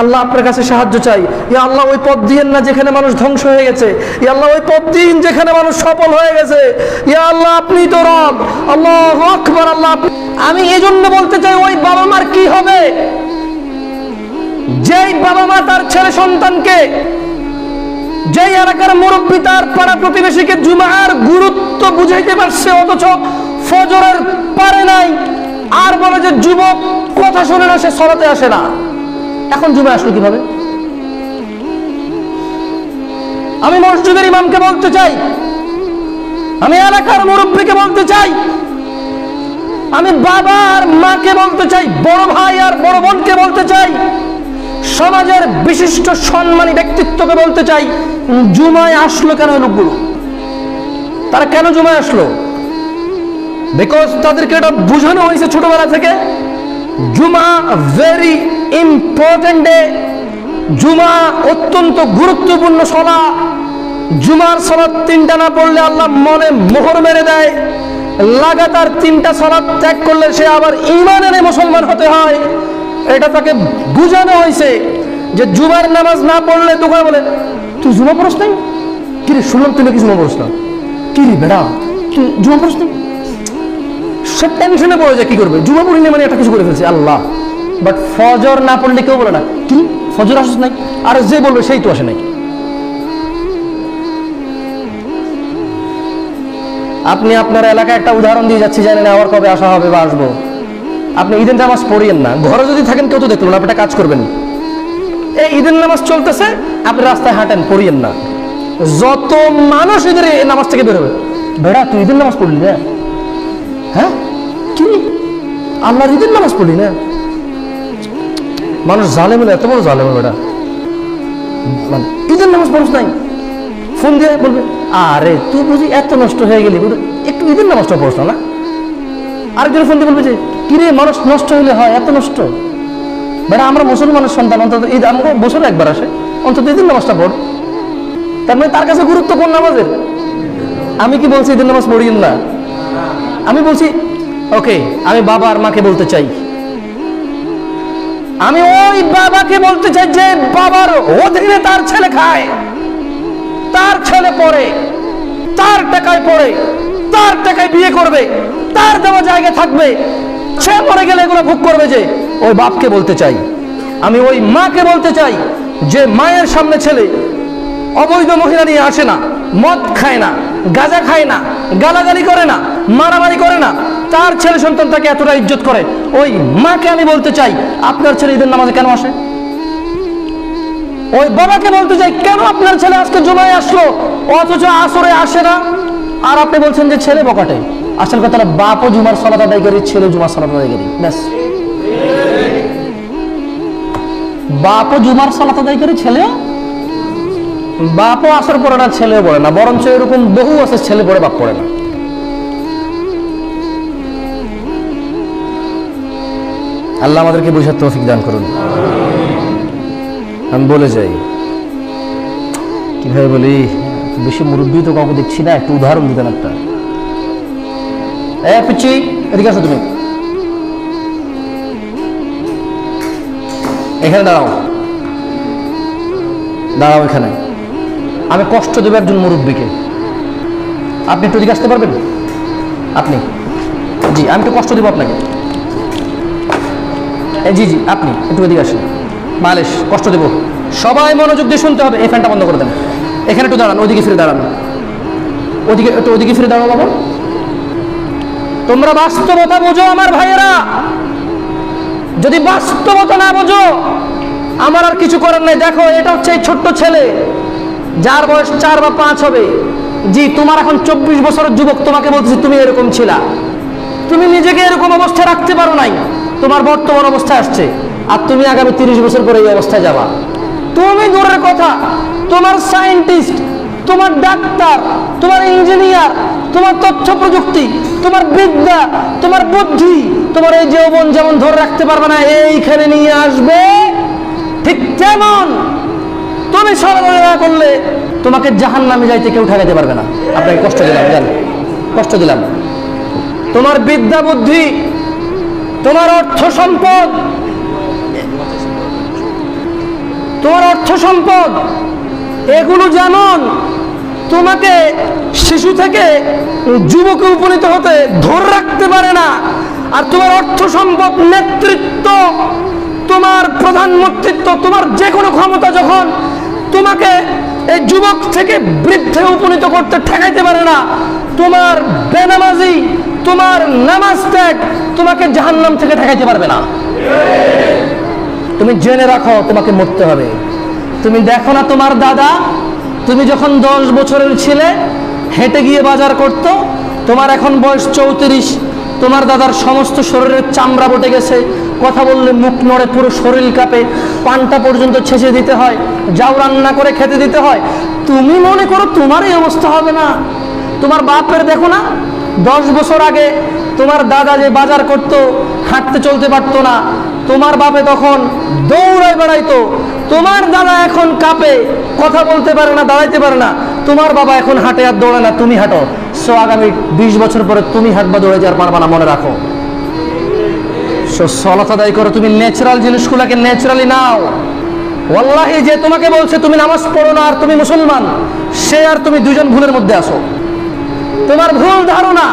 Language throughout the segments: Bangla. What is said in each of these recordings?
আল্লাহ আপনার কাছে সাহায্য চাই। ইয়া আল্লাহ, ওই পথ দিয়েন না যেখানে মানুষ ধ্বংস হয়ে গেছে। ইয়া আল্লাহ, ওই পথ দিন যেখানে মানুষ সফল হয়ে গেছে। ইয়া আল্লাহ, আপনি তো রব। আল্লাহ আকবার, আল্লাহ আমি এই জন্য বলতে চাই, ওই বাবা মার কি হবে? যেই বাবা মা তার ছেলে সন্তানকে যেই এলাকার মুরব্বী তার পাড়া প্রতিবেশীকে জুমার গুরুত্ব বুঝাইতে পারছে, অথচ ফজরের পারে নাই। আর বলে যে, যুবক, কথা শোনে না, সে সরাতে আসে না। এখন জুমা আসলো কীভাবে? আমি মসজিদের ইমামকে বলতে চাই। আমি এলাকার মুরব্বীকে বলতে চাই। আমি বাবা আর মাকে বলতে চাই। বড় ভাই আর বড় বোনকে বলতে চাই। সমাজের বিশিষ্ট সম্মানী ব্যক্তিত্বকে বলতে চাই। জুমায় আসলো কেন লোকগুলো? তারা কেন জুমায় আসলো? বিকজ তাদেরকে এটা বোঝানো হয়েছে ছোটবেলা থেকে। জুমা ভেরি ইম্পর্টেন্ট ডে জুমা অত্যন্ত গুরুত্বপূর্ণ সলা। জুমার সলাদ তিনটা না পড়লে আল্লাহ মনে মোহর মেরে দেয়। লাগাতার তিনটা সলাদ ত্যাগ করলে সে আবার ইমান এনে মুসলমান হতে হয়। এটা তাকে বুঝানো হয়েছে যে জুমার নামাজ না পড়লে দোকানে বলে, তুই জুমা পড়স নাই? কি রে শুনলাম তুমি কি জুমা পড়স না? কি রে বেড়া তুই জুমা পড়স নাই? সে টেনশনে পড়ে যায়, কি করবে? জুমা পড়িনি মানে একটা কিছু করে ফেলছে, আল্লাহ। বাট ফজর না পড়লে কেউ বলে না। কি? ফজর আসস নাই? আর যে বলবে সেই তো আসে নাই। আপনি আপনার এলাকায় একটা উদাহরণ দিয়ে যাচ্ছি, জানেন আবার কবে আসা হবে বা আসব। আপনি ঈদের নামাজ পড়িয়েন না। ঘরে যদি থাকেন কেউ তো দেখল না, আপনি কাজ করবেন। এই ঈদের নামাজ চলতেছে, আপনি রাস্তায় হাঁটেন, পড়িয়েন না। যত মানুষ ঈদের নামাজ থেকে বেরোবে। বেড়া, তুই ঈদের নামাজ পড়লি না? হ্যাঁ? কি? আল্লাহর ঈদের নামাজ পড়লি না? মানুষ জালে বলে এত বড় জালে বেটা মানে ঈদের নামাজ পড়স নাই। ফোন দিয়ে বলবে, আরে, তুই বুঝি এত নষ্ট হয়ে গেলি। একটু ঈদের নামাজটা পড়ছ না? আরেকজন ফোন দিয়ে বলবে যে কিরে মানুষ নষ্ট হলে হয়, এত নষ্ট? বেটা, আমরা মুসলমানের সন্তান, অন্তত ঈদ, আমাকে বছরে একবার আসে। অন্তত ঈদের নামাজটা পড়। তার মানে তার কাছে গুরুত্ব কোন নামাজের। আমি কি বলছি, ঈদের নামাজ পড়িয়েন না? আমি বলছি, ওকে, আমি বাবা আর মাকে বলতে চাই। আমি ওই বাবাকে বলতে চাই যে বাবার অধীনে তার ছেলে খায়। তার ছেলে পড়ে, তার টাকায় পড়ে, তার টাকায় বিয়ে করবে, তার দেওয়া জায়গায় থাকবে। সে মরে গেলে এগুলো ভোগ করবে যে, ওই বাপকে বলতে চাই। আমি ওই মাকে বলতে চাই যে মায়ের সামনে ছেলে অবৈধ মহিলা নিয়ে আসে না, মদ খায় না, গাঁজা খায় না, গালাগালি করে না, মারামারি করে না তার ছেলে সন্তান তাকে এতটা ইজ্জত করে? ওই মাকে আমি বলতে চাই, আপনার ছেলে ঈদের নামাজে কেন আসে? ওই বাবাকে বলতে চাই, কেন আপনার ছেলে আজকে জমায় আসলো? অথচ আসরে আসে না। আর আপনি বলছেন যে ছেলে বকাটে। আসল কথা বাপও জুমার সলাত আদায় করি ছেলে জুমার সলাত আদায় করি। ব্যাস। বাপও জুমার সলাত আদায় করি, ছেলেও? বাপও আসর পড়ে না, ছেলেও পড়ে না। বরঞ্চ এরকম বহু আছে, ছেলে পড়ে, বাপ পড়ে না। আল্লাহ আমাদেরকে বোঝার তৌফিক দান করুন। আমি বলে যাই, কীভাবে বলি, বেশি মুরব্বী তো কাউকে দেখছি না, একটু উদাহরণ দিতেন একটা। পিচ্ছি এদিকে আসো তুমি। এখানে দাঁড়াও। দাঁড়াও এখানে। আমি কষ্ট দেবো একজন মুরব্বীকে। আপনি একটু এদিকে আসতে পারবেন? আপনি? জি, আমি একটু কষ্ট দেবো আপনাকে। জি জি, আপনি একটু এদিকে আসেন। মালেশ, কষ্ট দেবো। সবাই মনোযোগ দিয়ে শুনতে হবে, এই ফ্যানটা বন্ধ করে দেন। এখানে একটু দাঁড়ান, ওদিকে ফিরে দাঁড়ান। ওদিকে, একটু ওদিকে ফিরে দাঁড়াও বাবা। তোমরা বাস্তবতা বোঝো আমার ভাইয়েরা। যদি বাস্তবতা না বোঝো, আমার আর কিছু করার নাই। দেখো, এটা হচ্ছে এই ছোট্ট ছেলে। যার বয়স চার বা পাঁচ হবে। জি, তোমার এখন চব্বিশ বছরের যুবক, তোমাকে বলতেছি তুমি এরকম ছিলা। তুমি নিজেকে এরকম অবস্থায় রাখতে পারো নাই। তোমার বর্তমান অবস্থায় আসছে আর তুমি আগামী তিরিশ বছর পরে এই অবস্থায় যাবা। তুমি দূরের কথা, তোমার সায়েন্টিস্ট, তোমার ডাক্তার, তোমার ইঞ্জিনিয়ার, তোমার তথ্য প্রযুক্তি, তোমার বিদ্যা, তোমার বুদ্ধি, তোমার এই যৌবন যেমন ধরে রাখতে পারবে না, এইখানে নিয়ে আসবে ঠিক তেমন। তুমি সরবরাহ করলে তোমাকে জাহান নামে যাইতে কেউ ঠেকাতে পারবে না। আপনাকে কষ্ট দিলাম, জান, কষ্ট দিলাম। তোমার বিদ্যা, বুদ্ধি তোমার অর্থ সম্পদ। তোমার অর্থ সম্পদ। এগুলো যেমন তোমাকে শিশু থেকে যুবকে উপনীত হতে ধরে রাখতে পারে না, আর তোমার অর্থ সম্পদ নেতৃত্ব, তোমার প্রধানমন্ত্রিত্ব তোমার যে কোনো ক্ষমতা যখন তোমাকে এই যুবক থেকে বৃদ্ধে উপনীত করতে ঠেকাইতে পারে না, তোমার বেনামাজি তোমার নামাজ ত্যাগ তোমাকে জাহান্নাম থেকে ঠেকাইতে পারবে না। তুমি জেনে রাখো, তোমাকে মরতে হবে। তুমি দেখো না তোমার দাদা, তুমি যখন দশ বছরের ছিলে, হেঁটে গিয়ে বাজার করতো, তোমার এখন বয়স চৌত্রিশ, তোমার দাদার সমস্ত শরীরের চামড়া বটে গেছে। কথা বললে মুখ নড়ে, পুরো শরীর কাঁপে, পানটা পর্যন্ত ছেঁচে দিতে হয়, যাও রান্না করে খেতে দিতে হয়। তুমি মনে করো তোমার এই অবস্থা হবে না। তোমার বাপের দেখো না দশ বছর আগে তোমার দাদা যে বাজার করত, হাঁটতে চলতে পারতো না, তোমার বাপে তখন দৌড়ায় বেড়াইতো। তোমার দাদা এখন কাঁপে, কথা বলতে পারে না, দাঁড়াইতে পারে না। তোমার বাবা এখন হাঁটে আর দৌড়ে না, তুমি হাঁটো। সো আগামী বিশ বছর পরে তুমি হাঁটবা, দৌড়ে যাওয়ার পারবা না, মনে রাখো। সো সলাত আদায় করো, তুমি ন্যাচারাল জিনিসগুলোকে ন্যাচারালি নাও। ওয়াল্লাহি, যে তোমাকে বলছে, তুমি নামাজ পড়ো না আর তুমি মুসলমান, সে আর তুমি দুজন ভুলের মধ্যে আসো তোমার ভুল ধারণা।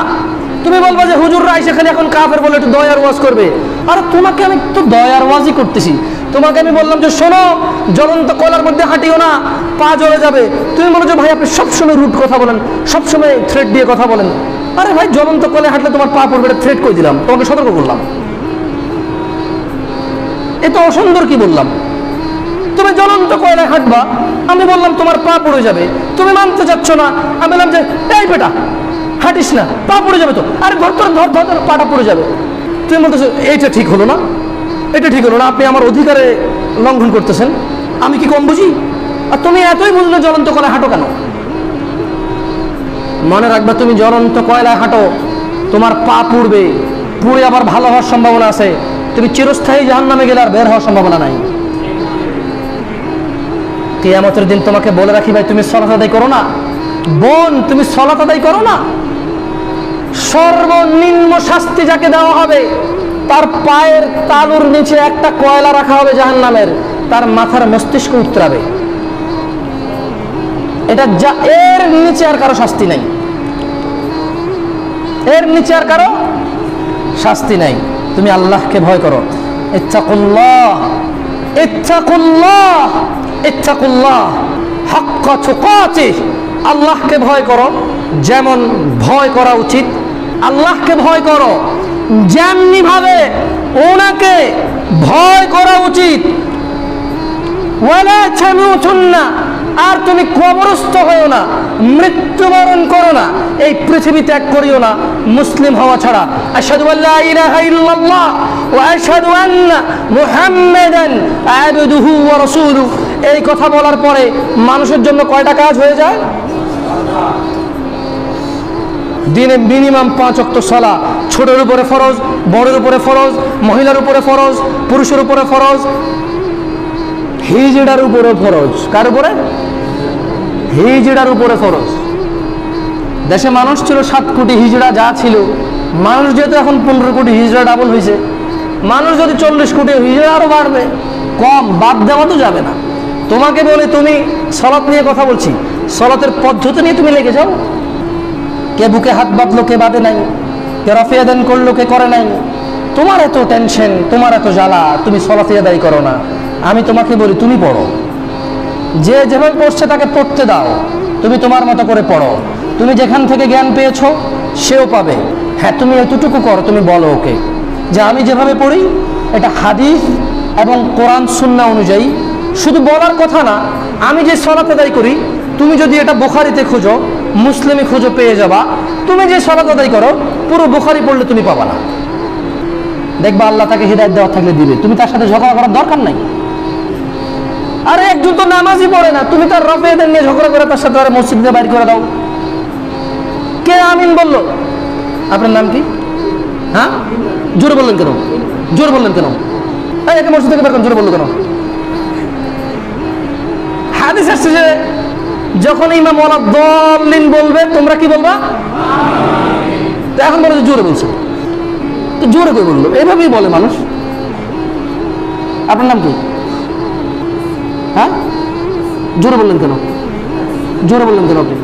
তুমি বলব যে হুজুররা এসে খালি এখন কাফের বলে একটু দয়ার ওয়াজ করবে। আর তোমাকে আমি তো দয়ার ওয়াজই করতেছি। তোমাকে আমি বললাম যে শোনো, জ্বলন্ত কলার মধ্যে হাঁটিও না, পা জ্বলে যাবে। তুমি বলো যে ভাই, আপনি সবসময় রুট কথা বলেন, সবসময় থ্রেড দিয়ে কথা বলেন। আরে ভাই, জ্বলন্ত কলে হাঁটলে তোমার পা পড়বে থ্রেড করে দিলাম? তোমাকে সতর্ক করলাম। এ তো অসুন্দর কি বললাম? তুমি জ্বলন্ত কয়লায় হাঁটবা? আমি বললাম তোমার পা পড়ে যাবে। তুমি মানতে চাচ্ছ না। আমি বললাম যে এই বেটা হাঁটিস না পা পড়ে যাবে তো। আরে ধর তোর ধর ধর, পাটা পড়ে যাবে। তুমি বলতেছো এইটা ঠিক হলো না। এটা ঠিক হলো না। আপনি আমার অধিকারে লঙ্ঘন করতেছেন। আমি কি কম বুঝি? আর তুমি এতই বুঝলো জ্বলন্ত কয়লায় হাঁটো কেন? মনে রাখবা তুমি জ্বলন্ত কয়লায় হাঁটো তোমার পা পুড়বে। পুড়ে আবার ভালো হওয়ার সম্ভাবনা আছে। তুমি চিরস্থায়ী জাহান নামে গেলে আর বের হওয়ার সম্ভাবনা নাই। কেয়ামতের দিন তোমাকে বলে রাখি ভাই, তুমি সলাত আদায় করো না। বোন, তুমি সলাত আদায় করো না। সর্বনিম্ন শাস্তি যাকে দেওয়া হবে, তার পায়ের তালুর নিচে একটা কয়লা রাখা হবে জাহান নামের তার মাথার মস্তিষ্ক উত্তরাবে। এটা যা, এর নিচে আর কারও শাস্তি নাই। এর নিচে আর কারও শাস্তি নাই। তুমি আল্লাহকে ভয় করো। ইত্তাকুল্লাহ ইত্তাকুল্লাহ। ইত্তাকুল্লাহ, হাক্কা তুকাতিহ আল্লাহকে ভয় করো, যেমন ভয় করা উচিত। আল্লাহকে ভয় করো যেমনি ভাবে ওনাকে ভয় করা উচিত। তামুতুন্না, আর তুমি কবরস্থ হয়েও না, মৃত্যুবরণ করো না, এই পৃথিবী ত্যাগ করিও না, মুসলিম হওয়া ছাড়া। এই কথা বলার পরে মানুষের জন্য কয়টা কাজ হয়ে যায়? দিনে মিনিমাম পাঁচ অক্ত সলা ছোটের উপরে ফরজ, বড়ের উপরে ফরজ, মহিলার উপরে ফরজ, পুরুষের উপরে ফরজ। হিজড়ার উপরে ফরজ। কার উপরে? হিজড়ার উপরে ফরজ। দেশে মানুষ ছিল সাত কোটি হিজড়া, যা ছিল। মানুষ যেহেতু এখন পনেরো কোটি হিজড়া ডাবল হয়েছে মানুষ যদি চল্লিশ কোটি হিজড়া আরও বাড়বে, কম, বাদ দেওয়া তো যাবে না। তোমাকে বলে তুমি সলাৎ নিয়ে কথা বলছি। সলাতের পদ্ধতি নিয়ে তুমি লেগে যাও। কে বুকে হাত বাঁধলো, কে বাঁধে নাই? কে রফিয়া দেন করল, কে করে নাই? তোমার এত টেনশন তোমার এত জ্বালা, তুমি সলাতে আদায় করো না। আমি তোমাকে বলি, তুমি পড়ো। যে যেভাবে পড়ছে তাকে পড়তে দাও। তুমি তোমার মতো করে পড়ো। তুমি যেখান থেকে জ্ঞান পেয়েছ, সেও পাবে। হ্যাঁ তুমি এতটুকু করো, তুমি বলো ওকে। যে আমি যেভাবে পড়ি, এটা হাদিস এবং কোরআন, সুন্না অনুযায়ী শুধু বলার কথা না, আমি যে সলাত আদায় করি, তুমি যদি এটা বোখারিতে খোঁজো, মুসলিমে খোঁজো, পেয়ে যাবা। তুমি যে সলাত আদায় করো, পুরো বোখারি পড়লে তুমি পাবা না। দেখবা আল্লাহ তাকে হৃদায়ত দেওয়া থাকলে দিবে। তুমি তার সাথে ঝগড়া করার দরকার নাই। আরে একজন তো নামাজই পড়ে না, তুমি তার রফেদের নিয়ে ঝগড়া করে তার সাথে আর মসজিদ বাইর করে দাও। কে আমিন বলল? আপনার নাম কি? হ্যাঁ? জোরে বললেন কেন? জোরে বললেন কেন? একে মসজিদ থেকে বের করেন, জোরে বলল কেন? হাদিস আসছে যে যখন ইমাম ওয়ালা দলিন বলবে, তোমরা কি বলবা? তো এখন বলে জোরে বলছে। তো জোরে করে বলল? এভাবেই বলে মানুষ। আপনার নাম কি? হ্যাঁ? জোরে বললেন কেন? জোরে বললেন কেন আপনি?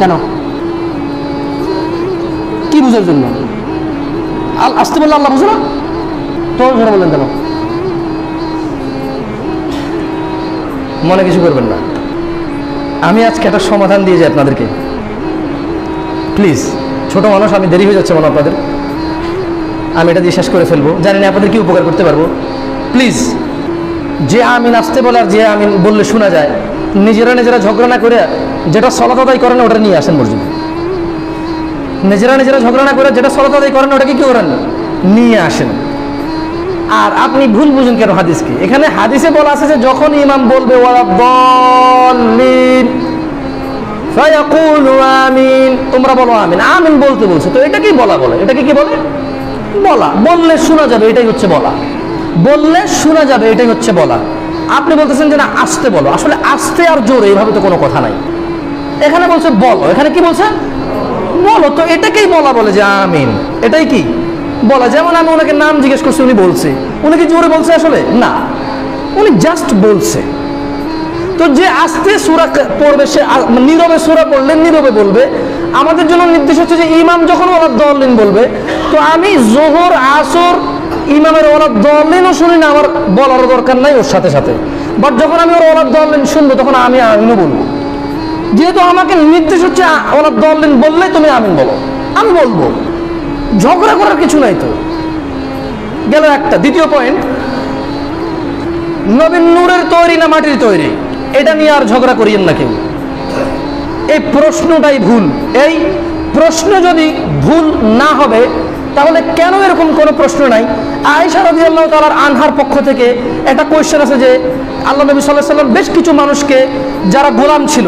কেন? কি বুঝার জন্য? আসতে বললে আল্লাহ বুঝো না? তো জোরে বললেন কেন? মনে কিছু করবেন না। আমি আজকে একটা সমাধান দিয়ে যাই আপনাদেরকে। প্লিজ, ছোট মানুষ, আমি দেরি হয়ে যাচ্ছে মনে আপনাদের। আমি এটা দিয়ে শেষ করে ফেলব। জানি না আপনাদের কি উপকার করতে পারব। প্লিজ, যে আমিন আসতে বলে আর যে আমিন বললে শোনা যায়, নিজেরা নিজেরা ঝগড়া না করে যেটা সলাত আদায় করেন ওটা নিয়ে আসেন মসজিদে নিজেরা নিজেরা ঝগড়া না করে যেটা সলাত আদায় করেন ওটাকে কি করেন? নিয়ে আসেন। আর আপনি ভুল বুঝুন কেন হাদিসকে? এখানে হাদিসে বলা আছে যে যখন ইমাম বলবে আমিন। তোমরা বলো আমিন। আমিন বলতে বলছে। তো এটা কি বলা বলে। এটাকে কি বলে? বলা। বললে শোনা যাবে, এটাই হচ্ছে বলা। বললে শোনা যাবে, এটাই হচ্ছে বলা। আপনি বলতেছেন যে না, আসতে বলো। আসলে আসতে আর জোরে এইভাবে তো কোনো কথা নাই। এখানে বলছে বলো। এখানে কি বলছে? বলো। তো এটাকেই বলা বলে যে আমিন। এটাই কি? বলা যেমন আমি ওনাকে নাম জিজ্ঞেস করছি, উনি বলছে। উনি কি জোরে বলছে আসলে? না। উনি জাস্ট বলছে। তো যে আস্তে সুরা পড়বে, সে নীরবে সুরা পড়লে নীরবে বলবে। আমাদের জন্য নির্দেশ হচ্ছে যে ইমাম যখন ওরা দলিন বলবে, তো আমি জোহর, আসর ইমামের ওরা দলিনও শুনি না, আমার বলার দরকার নাই ওর সাথে সাথে। বাট যখন আমি ওর ওরা দলিন শুনব, তখন আমি আমিনও বলব। যেহেতু আমাকে নির্দেশ হচ্ছে ওরা দলিন বললে তুমি আমিন বলো। আমি বলব। ঝগড়া করার কিছু নাই তো। গেল একটা, দ্বিতীয় পয়েন্ট নবীন নূরের তৈরি না মাটির তৈরি? এটা নিয়ে আর ঝগড়া করিয়েন না কেউ। এই প্রশ্নটাই ভুল। এই প্রশ্ন যদি ভুল না হবে, তাহলে কেন এরকম কোনো প্রশ্ন নাই? আয়েশা রাজি আল্লাহ তালার আনহার পক্ষ থেকে একটা কোয়েশ্চেন আছে যে, আল্লাহ নবী সাল্লাহ সাল্লাম বেশ কিছু মানুষকে, যারা গোলাম ছিল,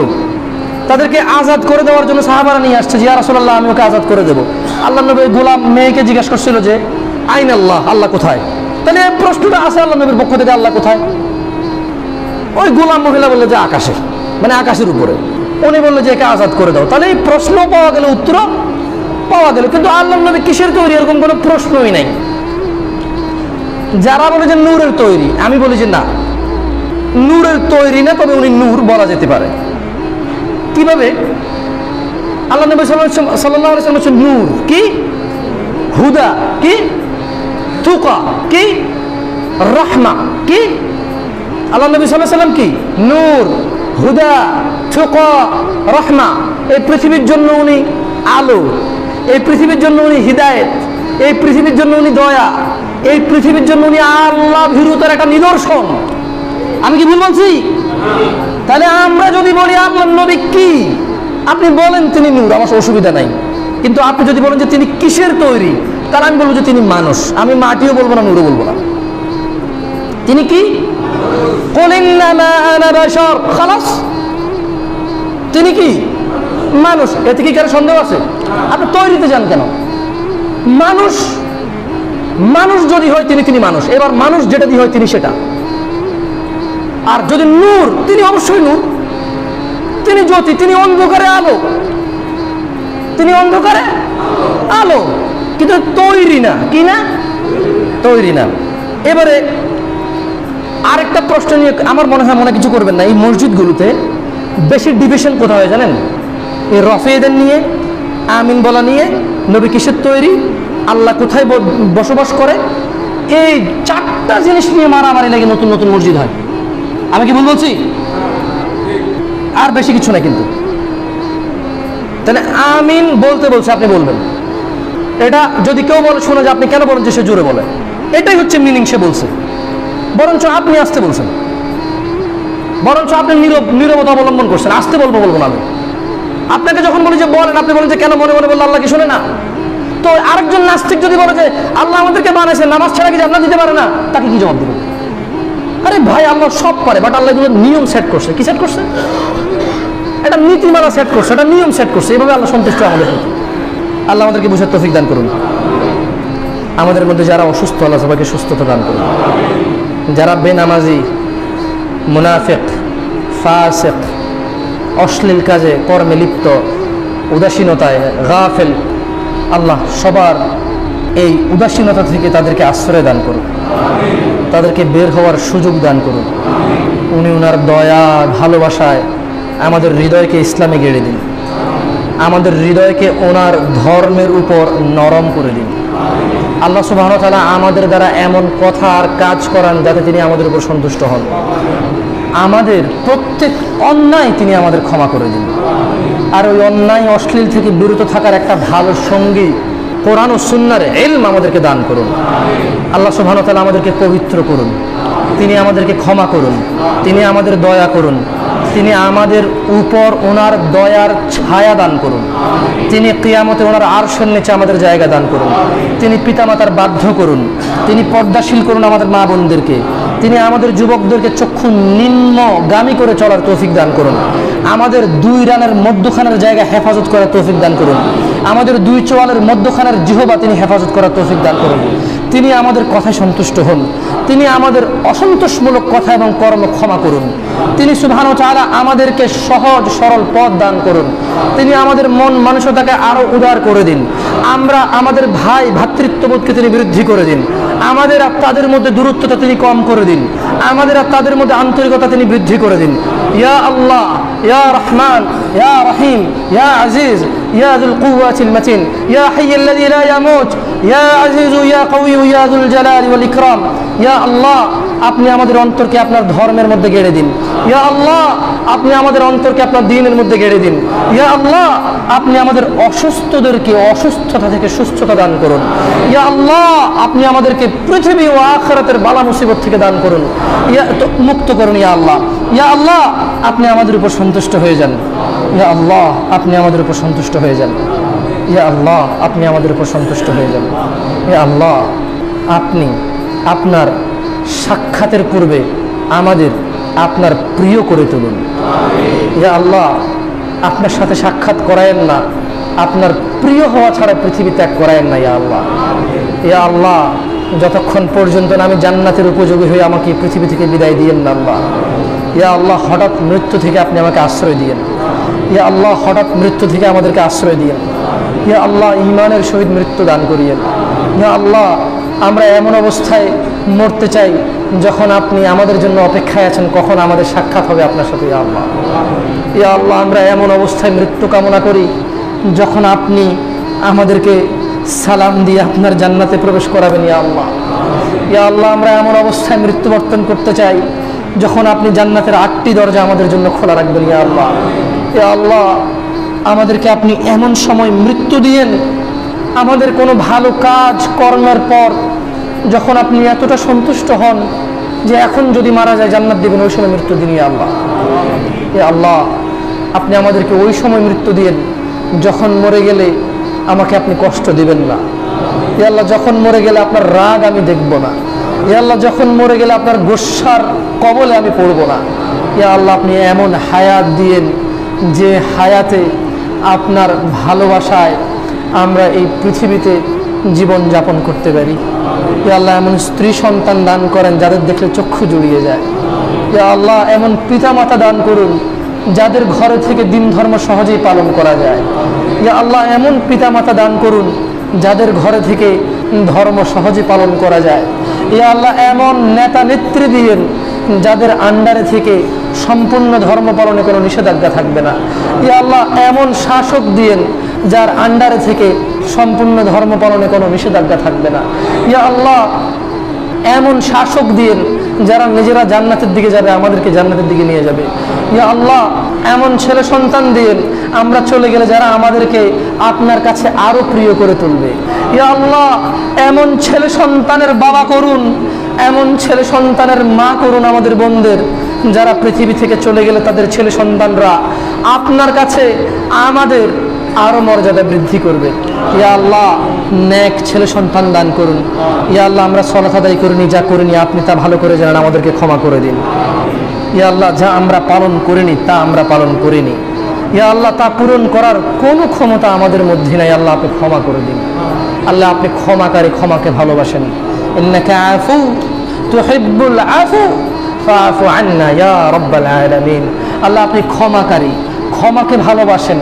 তাদেরকে আজাদ করে দেওয়ার জন্য সাহাবারা নিয়ে আসছে যে রাসোল্লাহ আমি ওকে আজাদ করে দেবো। আল্লাহ নবী ওই গোলাম মেয়েকে জিজ্ঞাসা করছিল যে, আইন আল্লাহ আল্লাহ কোথায়? তাহলে এই প্রশ্নটা আছে আল্লাহ নবীর পক্ষ থেকে, আল্লাহ কোথায়? ওই গোলাম মহিলা বলল যে, আকাশে। মানে আকাশের উপরে। উনি বলল যে, একে আজাদ করে দাও। তাহলে এই প্রশ্ন পাওয়া গেল উত্তর পাওয়া গেল। কিন্তু আল্লাহ নবী কিসের তৈরি? এরকম কোনো প্রশ্নই নাই। যারা বলে যে নূরের তৈরি, আমি বলি যে না। নূরের তৈরি না, তবে উনি নূর বলা যেতে পারে। কীভাবে? আল্লাহ নবী সাল্লাহ সাল্লাম হচ্ছে নূর কি? হুদা কি? তুকা কি? রহমা কি? আল্লাহ নবী সাল্লাহ সাল্লাম কি? নূর হুদা থুকা রহমা। এই পৃথিবীর জন্য উনি আলো এই পৃথিবীর জন্য উনি হৃদায়ত এই পৃথিবীর জন্য উনি দয়া এই পৃথিবীর জন্য উনি আল্লাহ ভীরুতার একটা নিদর্শন। আমি কি ভুল বলছি? তাহলে আমরা যদি বলি আল্লাহ নবী কি? আপনি বলেন তিনি নূর, আমার অসুবিধা নাই। কিন্তু আপনি যদি বলেন যে তিনি কিসের তৈরি, তাহলে আমি বলব যে তিনি মানুষ। আমি মাটিও বলব না, নূরও বলব না। তিনি কি? তিনি কি? মানুষ। এতে কি কারও সন্দেহ আছে? আপনি তৈরিতে যান কেন? মানুষ মানুষ যদি হয় তিনি তিনি মানুষ। এবার মানুষ যেটা দিয়ে হয় তিনি সেটা। আর যদি নূর, তিনি অবশ্যই নূর। তিনি জ্যোতি, তিনি অন্ধকারে আলো। তিনি অন্ধকারে আলো। কিন্তু তৈরি না। কি না? তৈরি না। এবারে আরেকটা প্রশ্ন নিয়ে আমার মনে হয় মনে কিছু করবেন না। এই মসজিদগুলোতে বেশি ডিভিশন কোথায় হয় জানেন? এই রফেদের নিয়ে, আমিন বলা নিয়ে, নবী কিসের তৈরি, আল্লাহ কোথায় বসবাস করে? এই চারটা জিনিস নিয়ে মারামারি লাগে নতুন নতুন মসজিদ হয়। আমি কি ভুল বলছি? আর বেশি কিছু না কিন্তু। তাহলে আমিন বলতে বলছে, আপনি বলবেন। এটা যদি কেউ বলে, শোনা যে আপনি কেন বলেন যে সে জোরে বলে? এটাই হচ্ছে মিনিং সে বলছে। বরঞ্চ আপনি আসতে বলছেন। বরঞ্চ আপনি নীরব নীরবতা অবলম্বন করছেন। আসতে বলব বলব না আমি। আপনাকে যখন বলি যে বলেন, আপনি বলেন যে কেন মনে মনে বললে আল্লাহ কি শোনে না? তো আরেকজন নাস্তিক যদি বলে যে আল্লাহ আমাদেরকে বানাইছে নামাজ ছাড়া কি জান্নাত দিতে পারে না? তাকে কি জবাব দেবেন? আরে ভাই, আল্লাহ সব পারে বাট আল্লাহ এগুলো নিয়ম সেট করছে। কি সেট করছে? একটা নীতিমালা সেট করছে, একটা নিয়ম সেট করছে। এভাবে আল্লাহ সন্তুষ্ট আমাদের আল্লাহ আমাদেরকে বুঝে তৌফিক দান করুন। আমাদের মধ্যে যারা অসুস্থ, আল্লাহ সবাইকে সুস্থতা দান করুন। যারা বেনামাজি, মুনাফেক, ফাসেক, অশ্লীল কাজে, কর্মে লিপ্ত, উদাসীনতায় গাফেল, আল্লাহ সবার এই উদাসীনতা থেকে তাদেরকে আশ্রয় দান করুন। তাদেরকে বের হওয়ার সুযোগ দান করুন। উনি ওনার দয়া, ভালোবাসায় আমাদের হৃদয়কে ইসলামে গেড়ে দিন। আমাদের হৃদয়কে ওনার ধর্মের উপর নরম করে দিন। আল্লাহ সুবাহ তালা আমাদের দ্বারা এমন কথা আর কাজ করান যাতে তিনি আমাদের উপর সন্তুষ্ট হন। আমাদের প্রত্যেক অন্যায় তিনি আমাদের ক্ষমা করে দিন। আর ওই অন্যায় অশ্লীল থেকে বিরত থাকার একটা ভালো সঙ্গী কোরআন ও সুন্নার এলম আমাদেরকে দান করুন। আল্লাহ সুবহান তাআলা আমাদেরকে পবিত্র করুন। তিনি আমাদেরকে ক্ষমা করুন। তিনি আমাদের দয়া করুন। তিনি আমাদের উপর ওনার দয়ার ছায়া দান করুন। তিনি কিয়ামতে ওনার আরশের নিচে আমাদের জায়গা দান করুন। তিনি পিতামাতার বাধ্য করুন। তিনি পর্দাশীল করুন আমাদের মা বোনদেরকে তিনি আমাদের যুবকদেরকে চক্ষু নিম্নগামী করে চলার তৌফিক দান করুন। আমাদের দুই রানের মধ্যখানের জায়গা হেফাজত করার তৌফিক দান করুন। আমাদের দুই চোয়ালের মধ্যখানের জিহবা তিনি হেফাজত করার তৌফিক দান করুন। তিনি আমাদের কথায় সন্তুষ্ট হন। তিনি আমাদের অসন্তোষমূলক কথা এবং কর্ম ক্ষমা করুন। তিনি সুবহান চালা আমাদেরকে সহজ, সরল পথ দান করুন। তিনি আমাদের মন মানসতাকে আরও উদার করে দিন। আমরা আমাদের ভাই ভ্রাতৃত্ববোধকে তিনি বৃদ্ধি করে দিন। আমাদের তাদের মধ্যে দূরত্বটা তিনি কম করে দিন। আমাদের আর তাদের মধ্যে আন্তরিকতা তিনি বৃদ্ধি করে দিন। ইয়া আল্লাহ, ইয়া রহমান, ইয়া রহিম, ইয়া আজিজ ইয়া যুল কুওয়াতিল মাতিন, ইয়া হাইয়াল্লাযী লা ইয়ামুত, ইয়া আজিজু, ইয়া কাউয়্যু ইয়া যুল জালালি ওয়াল ইকরাম। ইয়া আল্লাহ, আপনি আমাদের অন্তরকে আপনার ধর্মের মধ্যে গেড়ে দিন। ইয়া আল্লাহ, আপনি আমাদের অন্তরকে আপনার দিনের মধ্যে গেড়ে দিন। ইয়া আল্লাহ, আপনি আমাদের অসুস্থদেরকে অসুস্থতা থেকে সুস্থতা দান করুন। ইয়া আল্লাহ, আপনি আমাদেরকে পৃথিবী ও আখরাতের বালা মুসিবত থেকে দান করুন। ইয়া মুক্ত করুন ইয়া আল্লাহ। ইয়া আল্লাহ, আপনি আমাদের উপর সন্তুষ্ট হয়ে যান। ইয়া আল্লাহ আপনি আমাদের উপর সন্তুষ্ট হয়ে যান ইয়া আল্লাহ আপনি আমাদের উপর সন্তুষ্ট হয়ে যান ইয়া আল্লাহ আপনি আপনার সাক্ষাতের পূর্বে আমাদের আপনার প্রিয় করে তুলুন। ইয়া আল্লাহ আপনার সাথে সাক্ষাৎ করায়েন না। আপনার প্রিয় হওয়া ছাড়া পৃথিবী ত্যাগ করায়েন না ইয়া আল্লাহ। ইয়া আল্লাহ যতক্ষণ পর্যন্ত না আমি জান্নাতের উপযোগী হয়ে আমাকে পৃথিবী থেকে বিদায় দিয়েন না আল্লাহ। ইয়া আল্লাহ হঠাৎ মৃত্যু থেকে আপনি আমাকে আশ্রয় দিয়েন। ইয়া আল্লাহ হঠাৎ মৃত্যু থেকে আমাদেরকে আশ্রয় দিয়েন। ইয়া আল্লাহ ইমানের সহিত মৃত্যু দান করিয়েন। ইয়া আল্লাহ, আমরা এমন অবস্থায় মরতে চাই যখন আপনি আমাদের জন্য অপেক্ষায় আছেন, কখন আমাদের সাক্ষাৎ হবে আপনার সাথে, ইয়া আল্লাহ। ইয়া আল্লাহ, আমরা এমন অবস্থায় মৃত্যু কামনা করি যখন আপনি আমাদেরকে সালাম দিয়ে আপনার জান্নাতে প্রবেশ করাবেন, ইয়া আল্লাহ। ইয়া আল্লাহ, আমরা এমন অবস্থায় মৃত্যুবর্তন করতে চাই যখন আপনি জান্নাতের আটটি দরজা আমাদের জন্য খোলা রাখবেন, ইয়া আল্লাহ। ইয়া আল্লাহ, আমাদেরকে আপনি এমন সময় মৃত্যু দিয়েন। আমাদের কোনো ভালো কাজ কর্মের পর যখন আপনি এতটা সন্তুষ্ট হন যে এখন যদি মারা যায় জান্নাত দেবেন, ওই সময় মৃত্যু দিন আল্লাহ। এ আল্লাহ, আপনি আমাদেরকে ওই সময় মৃত্যু দিয়েন যখন মরে গেলে আমাকে আপনি কষ্ট দিবেন না। এ আল্লাহ, যখন মরে গেলে আপনার রাগ আমি দেখব না। এ আল্লাহ, যখন মরে গেলে আপনার গোস্বার কবলে আমি পড়ব না। ইয়া আল্লাহ, আপনি এমন হায়াত দিয়েন যে হায়াতে আপনার ভালোবাসায় আমরা এই পৃথিবীতে জীবন যাপন করতে পারি। ইয়া আল্লাহ, এমন স্ত্রী সন্তান দান করেন যাদের দেখলে চক্ষু জুড়িয়ে যায়। ইয়া আল্লাহ, এমন পিতামাতা দান করুন যাদের ঘরে থেকে দিন ধর্ম সহজেই পালন করা যায়। ইয়া আল্লাহ, এমন পিতামাতা দান করুন যাদের ঘরে থেকে ধর্ম সহজে পালন করা যায়। ইয়া আল্লাহ, এমন নেতা নেত্রী দিয়েন যাদের আন্ডারে থেকে সম্পূর্ণ ধর্ম পালনে কোনো নিষেধাজ্ঞা থাকবে না। ইয়া আল্লাহ এমন শাসক দিয়েন যার আন্ডারে থেকে সম্পূর্ণ ধর্ম পালনে কোনো নিষেধাজ্ঞা থাকবে না। ইয়া আল্লাহ এমন শাসক দিয়েন যারা নিজেরা জান্নাতের দিকে যাবে, আমাদেরকে জান্নাতের দিকে নিয়ে যাবে। ইয়া আল্লাহ এমন ছেলে সন্তান দিয়েন, আমরা চলে গেলে যারা আমাদেরকে আপনার কাছে আরও প্রিয় করে তুলবে। ইয়া আল্লাহ এমন ছেলে সন্তানের বাবা করুন এমন ছেলে সন্তানের মা করুন আমাদের বোনদের, যারা পৃথিবী থেকে চলে গেলে তাদের ছেলে সন্তানরা আপনার কাছে, আমাদের আরও মর্যাদা বৃদ্ধি করবে। ইয়া আল্লাহ ন্যাক ছেলে সন্তান দান করুন। ইয়া আল্লাহ, আমরা আদায় করিনি, যা করিনি, আপনি তা ভালো করে জানেন, আমাদেরকে ক্ষমা করে দিন। ইয়া আল্লাহ, যা আমরা পালন করিনি, তা আমরা পালন করিনি। ইয়া আল্লাহ, তা পূরণ করার কোনো ক্ষমতা আমাদের মধ্যে নাই, আল্লাহ, আপনি ক্ষমা করে দিন। আল্লাহ, আপনি ক্ষমাকারী, ক্ষমাকে ভালোবাসেন। ইন্নাকা আফু তুহিব্বুল আফু ফাআফু আন্না ইয়া রাব্বাল আলামিন আল্লাহ আপনি ক্ষমাকারী ক্ষমাকে ভালোবাসেন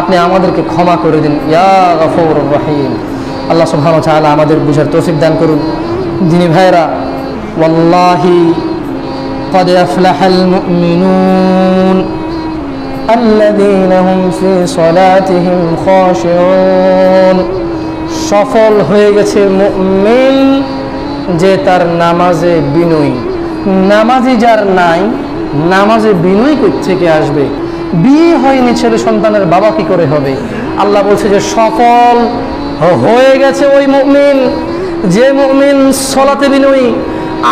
আপনি আমাদেরকে ক্ষমা করে দিন ইয়া গফুর রহিম আল্লাহ সুবহানাহু ওয়া তাআলা আমাদের বুঝার তৌফিক দান করুন দিনী ভাইরা ওয়াল্লাহি قد أفلح المؤمنون الذين هم في صلاتهم خاشعون সফল হয়ে গেছে মুমিন যে তার নামাজে বিনয়ী। নামাজি যার নাই, নামাজে বিনয় থেকে আসবে? বিয়ে হয়নি ছেলে সন্তানের বাবা কি করে হবে? আল্লাহ বলছে যে সফল হ- হয়ে গেছে ওই মুমিন। যে মুমিন সলাতে বিনয়ী,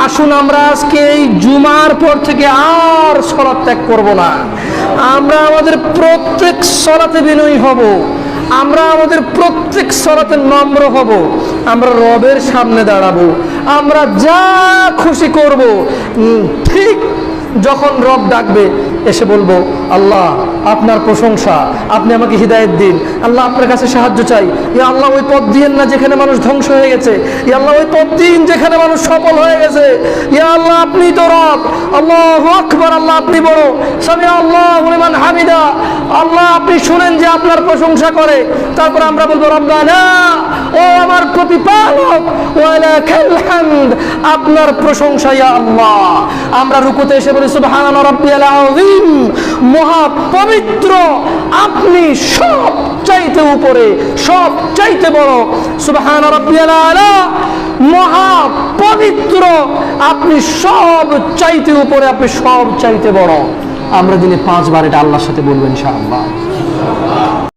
আসুন আমরা আজকে এই জুমার পর থেকে আর সলাৎ ত্যাগ করব না। আমরা আমাদের প্রত্যেক সলাতে বিনয়ী হব। আমরা আমাদের প্রত্যেক সলাতে নম্র হব। আমরা রবের সামনে দাঁড়াবো। আমরা যা খুশি করব ঠিক যখন রব ডাকবে, এসে বলব, আল্লাহ আপনার প্রশংসা। আপনি আমাকে হৃদায়ত দিন। আল্লাহ আপনার কাছে সাহায্য চাই। ইয়া আল্লাহ, ওই পথ দিয়েন না যেখানে মানুষ ধ্বংস হয়ে গেছে। ইয়া আল্লাহ, ওই পথ দিন যেখানে মানুষ সফল হয়ে গেছে। ইয়া আল্লাহ, আপনি তো রব। আল্লাহ আকবার, আল্লাহ আপনি বড়। সামি আল্লাহ হামিদা। আল্লাহ, আপনি শুনেন যে আপনার প্রশংসা করে। তারপর আমরা বলব, রব্বানা, ও আমার প্রতিপালক আপনার প্রশংসা, ইয়া আল্লাহ। আমরা রুকুতে এসে বলি সুবহান রাব্বিয়াল আযীম। মহা পবিত্র, আপনি সব চাইতে উপরে, সব চাইতে বড়। সুবহান মহা পবিত্র, আপনি সব চাইতে উপরে, আপনি সব চাইতে বড়। আমরা দিনে পাঁচবার এটা আল্লাহর সাথে বলবেন ইনশাআল্লাহ।